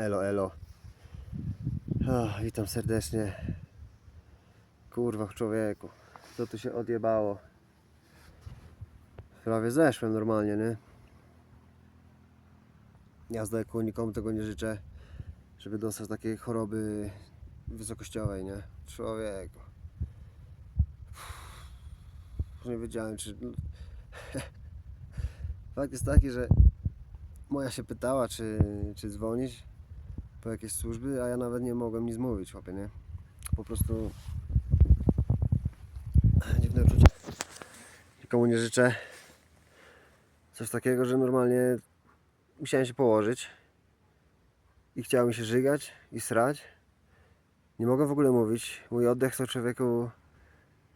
Elo, elo. Ach, witam serdecznie. Kurwa, człowieku. Co tu się odjebało? Prawie zeszłem normalnie, nie? Jazda jak nikomu tego nie życzę, żeby dostać takiej choroby wysokościowej, nie? Człowieku. Nie wiedziałem, czy... Fakt jest taki, że moja się pytała, czy, czy dzwonić po jakieś służby, a ja nawet nie mogłem nic mówić, chłopie, nie? Po prostu dziwne uczucie. Nikomu nie życzę. Coś takiego, że normalnie musiałem się położyć i chciało mi się żygać i srać. Nie mogłem w ogóle mówić. Mój oddech to człowieku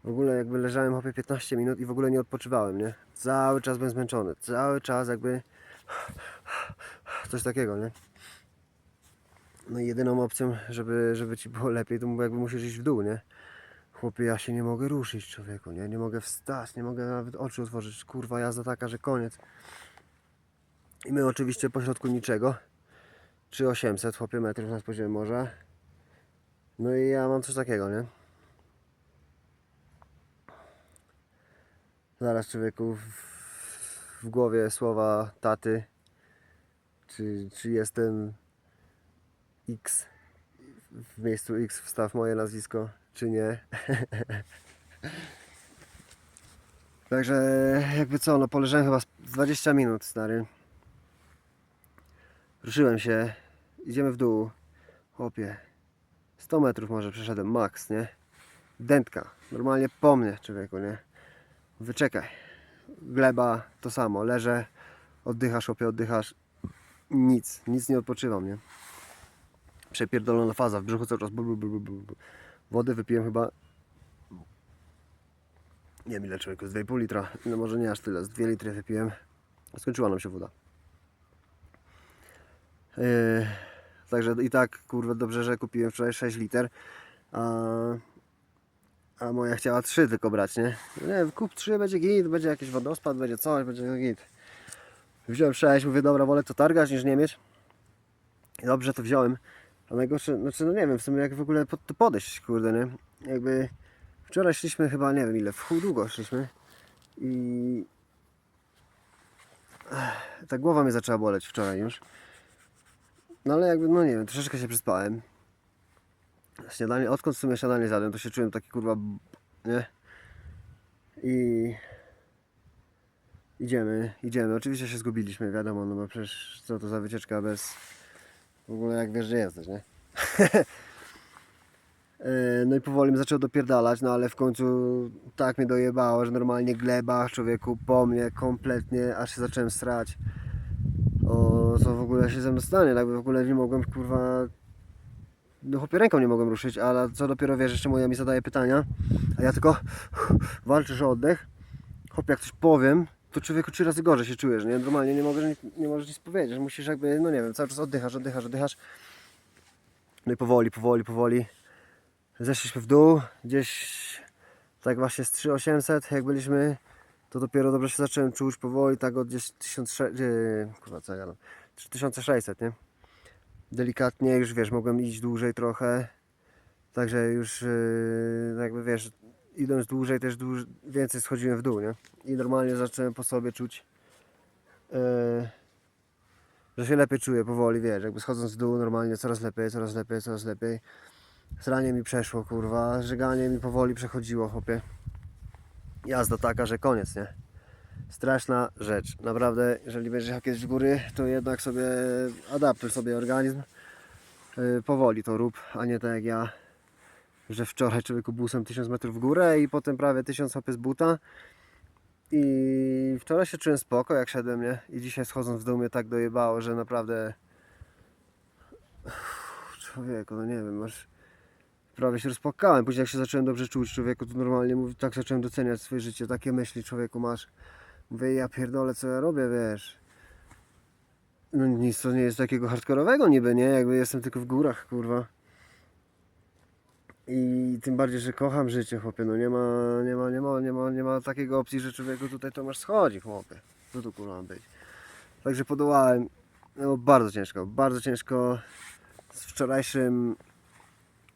w ogóle jakby leżałem chłopie 15 minut i w ogóle nie odpoczywałem, nie? Cały czas byłem zmęczony. Cały czas jakby coś takiego, nie? No jedyną opcją, żeby, żeby ci było lepiej, to jakby musisz iść w dół, nie? Chłopie, ja się nie mogę ruszyć, człowieku, nie? Nie mogę wstać, nie mogę nawet oczu otworzyć. Kurwa, jazda taka, że koniec. I my oczywiście pośrodku niczego. 3800, chłopie, metrów nad poziomem morza. No i ja mam coś takiego, nie? Zaraz człowieku w, w głowie słowa taty. Czy, czy jestem X w miejscu X wstaw moje nazwisko, czy nie. Także jakby co, no poleżałem chyba z 20 minut stary. Ruszyłem się, idziemy w dół. Chłopie, 100 metrów może przeszedłem, max, nie? Dętka, normalnie po mnie człowieku, nie? Wyczekaj. Gleba to samo, leżę, oddychasz, chłopie, oddychasz. Nic, nic nie odpoczywam, nie? Przepierdolona faza, w brzuchu cały czas bul, bul. Wody wypiłem chyba nie wiem ile człowieku, z 2,5 litra, no może nie aż tyle, z 2 litry wypiłem. Skończyła nam się woda. Yy, także i tak, kurwa, dobrze, że kupiłem wczoraj 6 liter, a, a moja chciała 3 tylko brać, nie? No Nie, kup 3, będzie git, będzie jakiś wodospad, będzie coś, będzie git. Wziąłem 6, mówię, dobra, wolę to targać niż nie mieć. Dobrze to wziąłem. A najgorsze, znaczy no nie wiem w sumie jak w ogóle pod to podejść, kurde, nie? Jakby wczoraj szliśmy chyba, nie wiem ile, w chuj długo szliśmy i ta głowa mnie zaczęła boleć wczoraj już. No ale jakby, no nie wiem, troszeczkę się przyspałem. Śniadanie, odkąd w sumie śniadanie zjadłem, to się czułem taki kurwa, nie? I idziemy, idziemy. Oczywiście się zgubiliśmy, wiadomo, no bo przecież co to za wycieczka bez w ogóle jak wiesz, że jesteś, nie? E, No i powoli mi zaczął dopierdalać, no ale w końcu tak mnie dojebało, że normalnie gleba człowieku po mnie kompletnie, aż się zacząłem srać. O, co w ogóle się ze mną stanie, tak w ogóle nie mogłem, kurwa, no chłopie ręką nie mogłem ruszyć, ale co dopiero wiesz, jeszcze moja mi zadaje pytania, a ja tylko walczysz o oddech. Chłopie, jak coś powiem, to człowieku trzy razy gorzej się czujesz, nie? Normalnie nie możesz, nie możesz nic powiedzieć, musisz jakby, no nie wiem, cały czas oddychasz, oddychasz, oddychasz. No i powoli, powoli, powoli zeszliśmy w dół, gdzieś tak właśnie z 3800 jak byliśmy, to dopiero dobrze się zacząłem czuć powoli, tak od gdzieś 1600, yy, kurwa co ja gadam, 3600, nie? Delikatnie, już wiesz, mogłem iść dłużej trochę, także już yy, jakby wiesz, idąc dłużej też dłuż, więcej schodziłem w dół, nie? I normalnie zacząłem po sobie czuć, yy, że się lepiej czuję powoli, wiesz, jakby schodząc w dół normalnie coraz lepiej, coraz lepiej, coraz lepiej. Sranie mi przeszło, kurwa, żyganie mi powoli przechodziło, chłopie. Jazda taka, że koniec, nie? Straszna rzecz. Naprawdę, jeżeli będziesz jechał kiedyś w góry, to jednak sobie adaptuj sobie organizm. Yy, powoli to rób, a nie tak jak ja, że wczoraj człowieku busem 1000 metrów w górę i potem prawie 1000 hopy z buta. I wczoraj się czułem spoko, jak szedłem, nie? I dzisiaj schodząc w dół mnie tak dojebało, że naprawdę... Człowieku, no nie wiem, masz... Prawie się rozpłakałem, później jak się zacząłem dobrze czuć człowieku, to normalnie mówię, tak zacząłem doceniać swoje życie, takie myśli człowieku masz. Mówię, ja pierdolę, co ja robię, wiesz. No nic, to nie jest takiego hardkorowego niby, nie? Jakby jestem tylko w górach, kurwa. I tym bardziej, że kocham życie, chłopie, no nie ma, nie ma, nie ma, nie ma, nie ma takiego opcji, że człowieku tutaj to masz schodzi, chłopie. Co tu kurwa być? Także podołałem, no bardzo ciężko, bardzo ciężko. z wczorajszym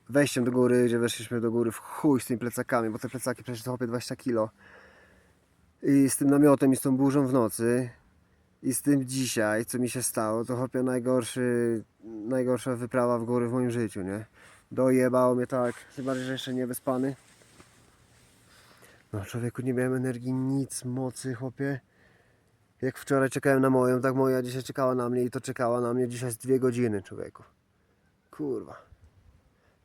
wejściem do góry, gdzie weszliśmy do góry w chuj z tymi plecakami, bo te plecaki przecież to chłopie 20 kilo. I z tym namiotem i z tą burzą w nocy i z tym dzisiaj, co mi się stało, to chłopie najgorszy, najgorsza wyprawa w góry w moim życiu, nie? Dojebało mnie tak, tym bardziej, że jeszcze nie wyspany. No człowieku, nie miałem energii, nic, mocy, chłopie. Jak wczoraj czekałem na moją, tak moja dzisiaj czekała na mnie i to czekała na mnie dzisiaj z dwie godziny, człowieku. Kurwa.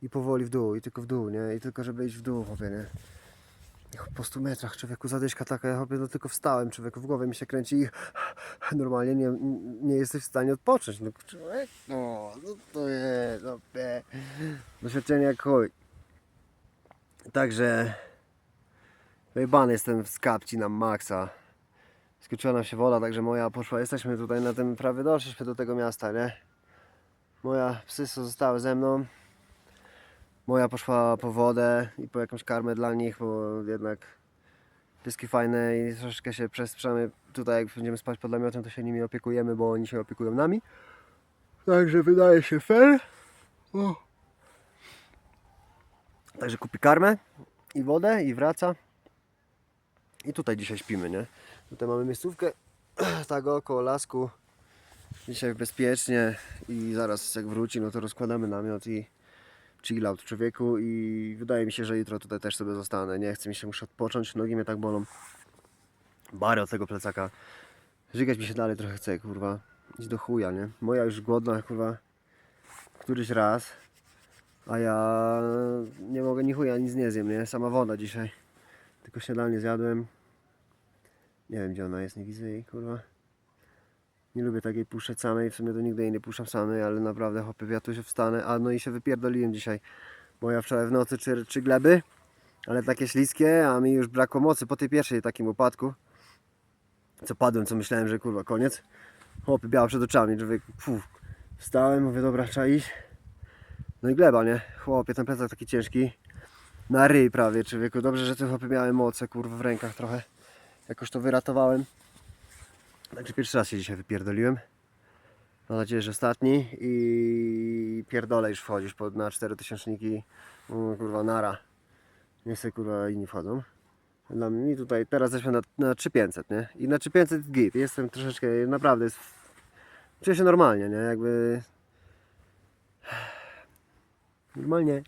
I powoli w dół, i tylko w dół, nie? I tylko żeby iść w dół, chłopie, nie? Po 100 metrach, człowieku, zadyszka taka, ja chłopie, no tylko wstałem, człowieku, w głowie mi się kręci i normalnie nie, nie jesteś w stanie odpocząć. No człowiek, no, no to jest, no, be. Doświadczenie jak chuj. Także wyjebany jestem z kapci na maksa. Skończyła nam się woda, także moja poszła. Jesteśmy tutaj na tym, prawie doszliśmy do tego miasta, nie? Moja psy zostały ze mną. Moja poszła po wodę i po jakąś karmę dla nich, bo jednak pieski fajne i troszeczkę się przestrzemy. Tutaj jak będziemy spać pod namiotem, to się nimi opiekujemy, bo oni się opiekują nami. Także wydaje się fair. O. Także kupi karmę i wodę i wraca. I tutaj dzisiaj śpimy, nie? Tutaj mamy miejscówkę tak około lasku. Dzisiaj bezpiecznie i zaraz jak wróci, no to rozkładamy namiot i chill out człowieku i wydaje mi się, że jutro tutaj też sobie zostanę. Nie chcę mi się, muszę odpocząć, nogi mnie tak bolą. Bary od tego plecaka. Żygać mi się dalej trochę chce, kurwa. Idź do chuja, nie? Moja już głodna, kurwa, któryś raz. A ja nie mogę ni chuja, nic nie zjem, nie? Sama woda dzisiaj. Tylko śniadanie zjadłem. Nie wiem gdzie ona jest, nie widzę jej, kurwa. Nie lubię takiej puszczać samej, w sumie to nigdy jej nie puszczam samej, ale naprawdę hopy, ja tu się wstanę, a no i się wypierdoliłem dzisiaj. Bo ja wczoraj w nocy trzy, trzy gleby, ale takie śliskie, a mi już brakło mocy po tej pierwszej takim upadku. Co padłem, co myślałem, że kurwa koniec. Hopy, biała przed oczami, człowiek, puf. Wstałem, mówię, dobra, trzeba iść. No i gleba, nie? Chłopie, ten plecak taki ciężki. Na ryj prawie, człowieku. Dobrze, że te chłopy miałem moce, kurwa, w rękach trochę. Jakoś to wyratowałem. Także pierwszy raz się dzisiaj wypierdoliłem. Mam nadzieję, że ostatni i pierdolę już wchodzisz pod, na 4000 mm, kurwa nara. Nie chcę kurwa inni wchodzą. Dla mnie tutaj teraz jesteśmy na, na 3500, nie? I na 3500 git. Jestem troszeczkę, naprawdę jest, czuję się normalnie, nie? Jakby normalnie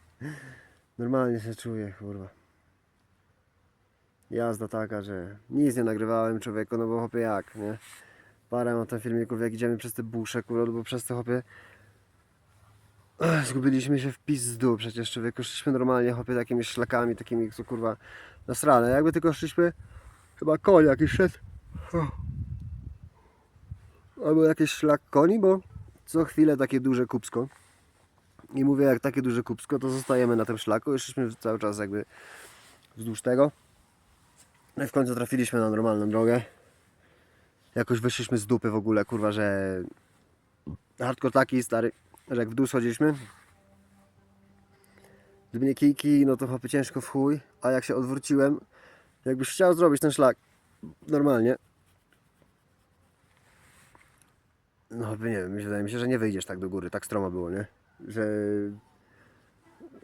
normalnie się czuję, kurwa. Jazda taka, że nic nie nagrywałem człowieku, no bo chłopie jak, nie? Parę mam tam filmików, jak idziemy przez te busze, kurwa, bo przez te chłopie. Ech, Zgubiliśmy się w pizdu przecież człowieku, szliśmy normalnie chłopie takimi szlakami, takimi co kurwa nasrane, jakby tylko szliśmy chyba koń jakiś szedł. Albo jakiś szlak koni, bo co chwilę takie duże kupsko i mówię jak takie duże kupsko, to zostajemy na tym szlaku. I szliśmy cały czas jakby wzdłuż tego no i w końcu trafiliśmy na normalną drogę. Jakoś wyszliśmy z dupy w ogóle, kurwa, że hardcore taki stary, że jak w dół schodziliśmy. Gdyby nie kijki, no to chłopie ciężko w chuj, a jak się odwróciłem jakbyś chciał zrobić ten szlak normalnie. No chłopie, nie wiem, wydaje mi się, że nie wyjdziesz tak do góry, tak stromo było, nie? Że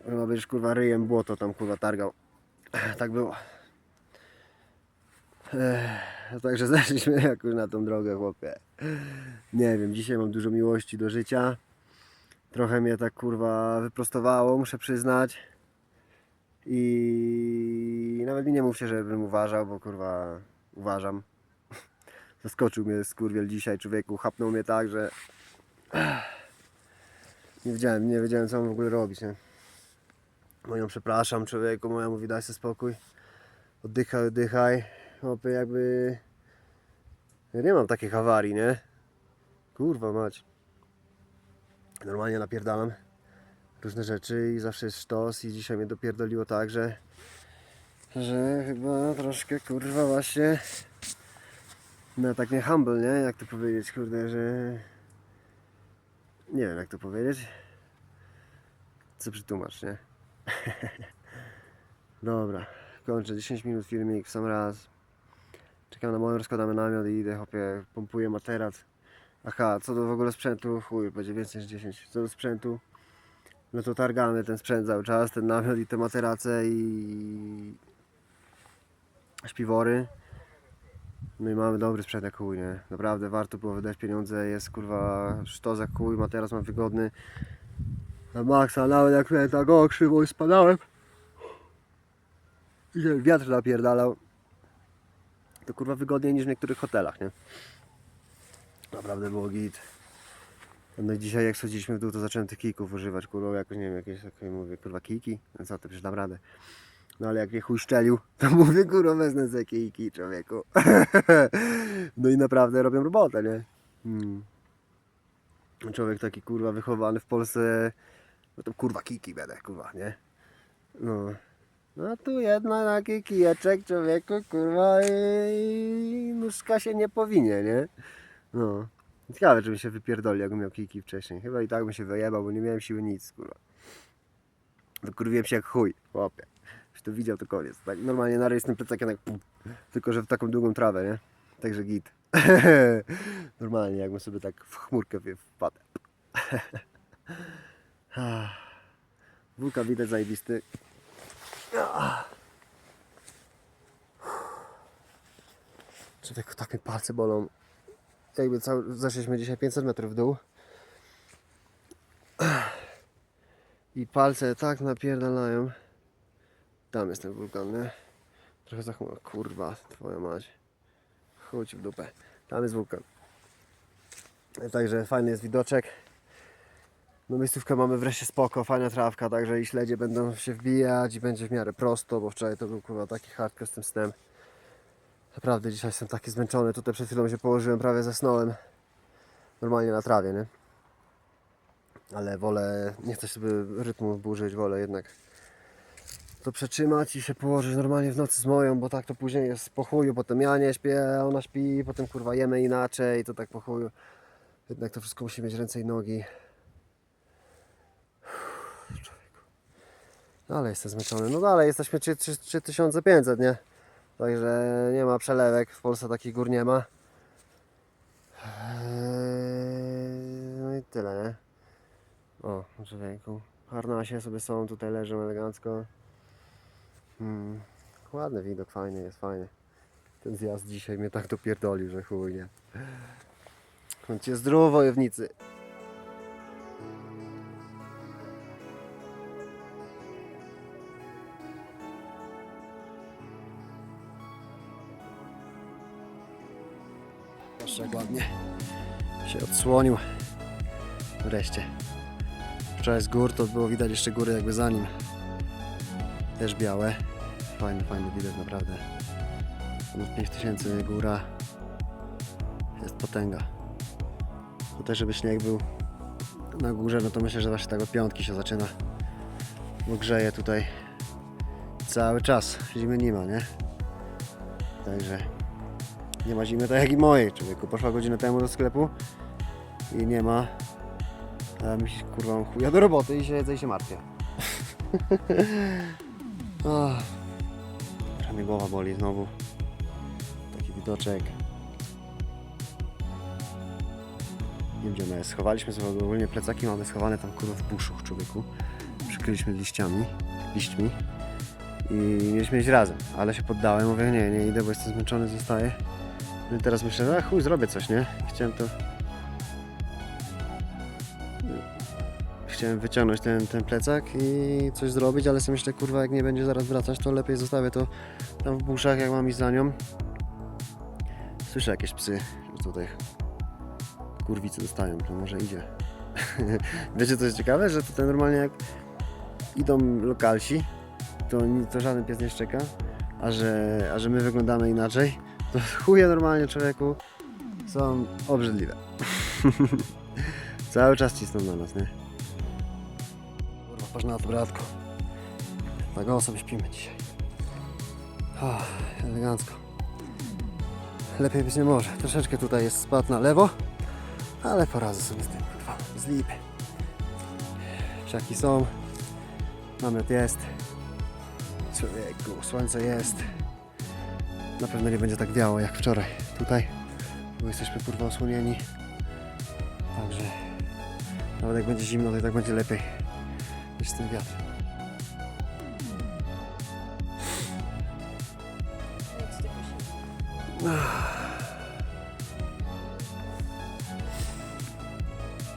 chyba będziesz kurwa ryjem błoto tam kurwa targał. Tak było Także zeszliśmy jakoś na tą drogę, chłopie. Nie wiem, dzisiaj mam dużo miłości do życia. Trochę mnie tak kurwa wyprostowało, muszę przyznać. I nawet mi nie mówcie, żebym uważał, bo kurwa uważam. Zaskoczył mnie skurwiel dzisiaj, człowieku, chapnął mnie tak, że nie wiedziałem, nie wiedziałem co mam w ogóle robić, nie? Moją przepraszam, człowieku, moja mówi daj sobie spokój. Oddychaj, oddychaj. Chłopie, jakby... Ja nie mam takich awarii, nie? Kurwa mać. Normalnie napierdalam różne rzeczy i zawsze jest sztos i dzisiaj mnie dopierdoliło tak, że że chyba troszkę kurwa właśnie no tak nie humble, nie? Jak to powiedzieć, kurde, że nie wiem jak to powiedzieć co przytłumacz, nie? Dobra, kończę 10 minut filmik w sam raz Czekam na moją, rozkładamy namiot i idę, hopie, pompuję materac Aha, co do w ogóle sprzętu, chuj, będzie więcej niż 10. Co do sprzętu, no to targamy ten sprzęt cały czas, ten namiot i te materace i śpiwory. No i mamy dobry sprzęt jak chuj, nie? Naprawdę warto było wydać pieniądze, jest kurwa sztos jak chuj, materac mam wygodny. Na maksa, nawet jak miałem tak o krzywo spadałem. I wiatr napierdalał. To kurwa wygodniej niż w niektórych hotelach, nie? Naprawdę było git. No dzisiaj jak schodziliśmy w dół, to zacząłem tych kijków używać, kurwa, jakoś nie wiem, jakieś takie mówię, kurwa kijki? No co, to przecież dam radę. No ale jak mnie chuj szczelił, to mówię, kurwa, wezmę ze kijki, człowieku. no i naprawdę robią robotę, nie? Hmm. Człowiek taki, kurwa, wychowany w Polsce, no to kurwa kijki będę, kurwa, nie? No. No tu jedna taki kijeczek, człowieku, kurwa, i nóżka się nie powinie, nie? No. Ciekawe, czy bym się wypierdolił, jakbym miał kijki wcześniej. Chyba i tak bym się wyjebał, bo nie miałem siły nic, kurwa. Dokurwiłem się jak chuj, chłopie. Już to widział, to koniec. Tak normalnie na tym plecakiem jak pum. Tylko, że w taką długą trawę, nie? Także git. normalnie, jakbym sobie tak w chmurkę wpadł. Wulka widać zajebisty. Człowieku, tak mi palce bolą. Jakby cały, zeszliśmy dzisiaj 500 metrów w dół. I palce tak napierdalają. Tam jest ten wulkan, nie? Trochę za chmurą. Kurwa, twoja mać. Ci w dupę. Tam jest wulkan. Także fajny jest widoczek. No miejscówkę mamy wreszcie spoko, fajna trawka, także i śledzie będą się wbijać i będzie w miarę prosto, bo wczoraj to był kurwa taki hardcore z tym snem. Naprawdę dzisiaj jestem taki zmęczony, tutaj przed chwilą się położyłem, prawie zasnąłem. Normalnie na trawie, nie? Ale wolę, nie chcę sobie rytmu burzyć, wolę jednak to przetrzymać i się położyć normalnie w nocy z moją, bo tak to później jest po chuju, potem ja nie śpię, ona śpi, potem kurwa jemy inaczej, to tak po chuju. Jednak to wszystko musi mieć ręce i nogi. Ale jestem zmęczony. No dalej, jesteśmy 3- 3- 3500, nie? Także nie ma przelewek, w Polsce takich gór nie ma. Eee, No i tyle, nie? O, człowieku. Harnasie sobie są, tutaj leżą elegancko. Hmm. Ładny widok, fajny jest, fajny. Ten zjazd dzisiaj mnie tak dopierdolił, że chuj, nie? Bądźcie zdrowo, wojownicy. Się odsłonił. Wreszcie. Wczoraj z gór to było widać jeszcze góry jakby za nim. Też białe. Fajny, fajny widok naprawdę. Ponad 5000 góra. Jest potęga. Tutaj żeby śnieg był na górze, no to myślę, że właśnie tak od piątki się zaczyna. Bo grzeje tutaj cały czas. Zimy nie ma, nie? Także nie ma zimy tak jak i mojej, człowieku. Poszła godzinę temu do sklepu i nie ma. A mi się kurwa chuja do roboty i siedzę i się martwię. Trochę głowa boli znowu. Taki widoczek. Nie wiem gdzie ona jest. Schowaliśmy sobie ogólnie plecaki, mamy schowane tam kurwa w buszu człowieku. Przykryliśmy liściami, liśćmi i mieliśmy iść razem, ale się poddałem, mówię nie, nie idę, bo jestem zmęczony, zostaję. No i teraz myślę, że chuj, zrobię coś, nie? Chciałem to... Chciałem wyciągnąć ten, ten plecak i coś zrobić, ale sobie myślę, kurwa, jak nie będzie zaraz wracać, to lepiej zostawię to tam w buszach, jak mam iść za nią. Słyszę jakieś psy, że tutaj kurwicy dostają, to może idzie. Wiecie co jest ciekawe, że tutaj normalnie jak idą lokalsi, to, to żaden pies nie szczeka, a że, a że my wyglądamy inaczej, to chuje normalnie człowieku są obrzydliwe. Cały czas cisną na nas, nie? Patrz na to, bratku. Tak o sobie śpimy dzisiaj. Oh, elegancko. Lepiej być nie może. Troszeczkę tutaj jest spad na lewo, ale poradzę sobie z tym, kurwa, z lipy. Są, namiot jest. Człowieku, słońce jest. Na pewno nie będzie tak biało jak wczoraj tutaj, bo jesteśmy kurwa osłonieni. Także nawet jak będzie zimno, to i tak będzie lepiej niż ten wiatr.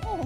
O,